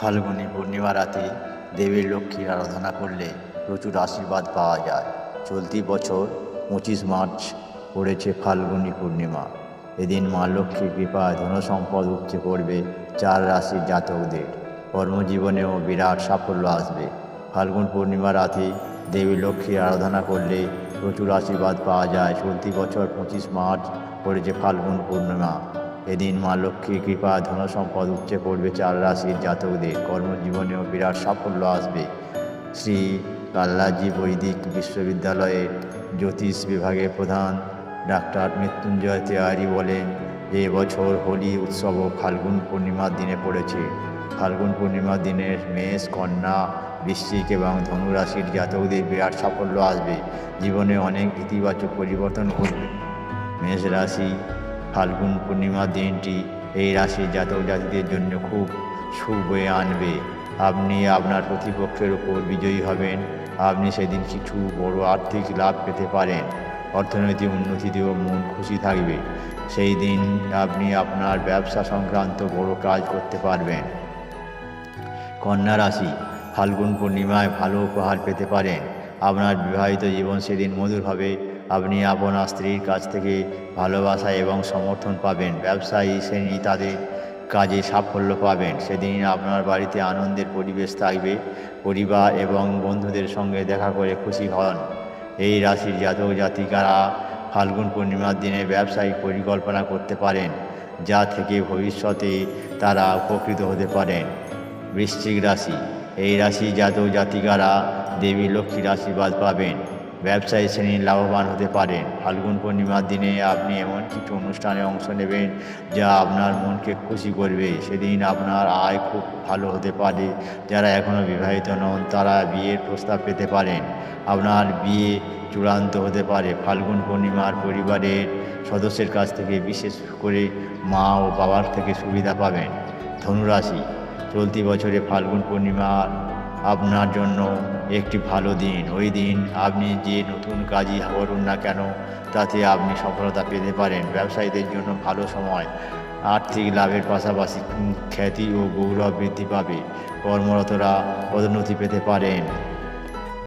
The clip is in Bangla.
ফাল্গুনী পূর্ণিমা রাতে দেবীর লক্ষ্মীর আরাধনা করলে প্রচুর আশীর্বাদ পাওয়া যায়। চলতি বছর পঁচিশ মার্চ পড়েছে ফাল্গুনী পূর্ণিমা। এদিন মা লক্ষ্মীর কৃপায় ধনসম্পদ উপচে পড়বে চার রাশির জাতকদের। কর্মজীবনেও বিরাট সাফল্য আসবে। ফাল্গুন পূর্ণিমা রাতে দেবী লক্ষ্মীর আরাধনা করলে প্রচুর আশীর্বাদ পাওয়া যায়। চলতি বছর পঁচিশ মার্চ পড়েছে ফাল্গুন পূর্ণিমা। এদিন মা লক্ষ্মীর কৃপা, ধনসম্পদ উপচে পড়বে চার রাশির জাতকদের। কর্মজীবনেও বিরাট সাফল্য আসবে। শ্রী কাল্লাজি বৈদিক বিশ্ববিদ্যালয়ের জ্যোতিষ বিভাগের প্রধান ডাক্তার মৃত্যুঞ্জয় তেওয়ারি বলেন যে বছর হোলি উৎসব ফাল্গুন পূর্ণিমার দিনে পড়েছে। ফাল্গুন পূর্ণিমার দিনের মেষ, কন্যা, বৃশ্চিক এবং ধনু রাশির জাতকদের বিরাট সাফল্য আসবে। জীবনে অনেক ইতিবাচক পরিবর্তন ঘটবে। মেষ রাশি ফাল্গুন পূর্ণিমার দিনটি এই রাশির জাতক জাতিদের জন্য খুব সুখ বয়ে আনবে। আপনি আপনার প্রতিপক্ষের উপর বিজয়ী হবেন। আপনি সেদিন কিছু বড় আর্থিক লাভ পেতে পারেন। অর্থনৈতিক উন্নতিতেও মন খুশি থাকবে। সেই দিন আপনি আপনার ব্যবসা সংক্রান্ত বড় কাজ করতে পারবেন। কন্যা রাশি, ফাল্গুন পূর্ণিমায় ভালো উপহার পেতে পারেন। আপনার বিবাহিত জীবন সেদিন মধুর হবে। আপনি আপনার স্ত্রীর কাছ থেকে ভালোবাসা এবং সমর্থন পাবেন। ব্যবসায়ী শ্রেণি তাদের কাজে সাফল্য পাবেন। সেদিন আপনার বাড়িতে আনন্দের পরিবেশ থাকবে। পরিবার এবং বন্ধুদের সঙ্গে দেখা করে খুশি হন। এই রাশির জাতক জাতিকারা ফাল্গুন পূর্ণিমার দিনে ব্যবসায়িক পরিকল্পনা করতে পারেন, যা থেকে ভবিষ্যতে তারা উপকৃত হতে পারেন। বৃশ্চিক রাশি, এই রাশি জাতক জাতিকারা দেবী লক্ষ্মীর আশীর্বাদ পাবেন। ব্যবসায়ী শ্রেণির লাভবান হতে পারেন। ফাল্গুন পূর্ণিমার দিনে আপনি এমন কিছু অনুষ্ঠানে অংশ নেবেন যা আপনার মনকে খুশি করবে। সেদিন আপনার আয় খুব ভালো হতে পারে। যারা এখনও বিবাহিত নন, তারা বিয়ের প্রস্তাব পেতে পারেন। আপনার বিয়ে চূড়ান্ত হতে পারে। ফাল্গুন পূর্ণিমার পরিবারের সদস্যের কাছ থেকে বিশেষ করে মা ও বাবার থেকে সুবিধা পাবেন। ধনুরাশি, চলতি বছরে ফাল্গুন পূর্ণিমা আপনার জন্য একটি ভালো দিন। ওই দিন আপনি যে নতুন কাজই করুন না কেন, তাতে আপনি সফলতা পেতে পারেন। ব্যবসায়ীদের জন্য ভালো সময়। আর্থিক লাভের পাশাপাশি খ্যাতি ও গৌরব বৃদ্ধি পাবে। কর্মরতরা পদোন্নতি পেতে পারেন।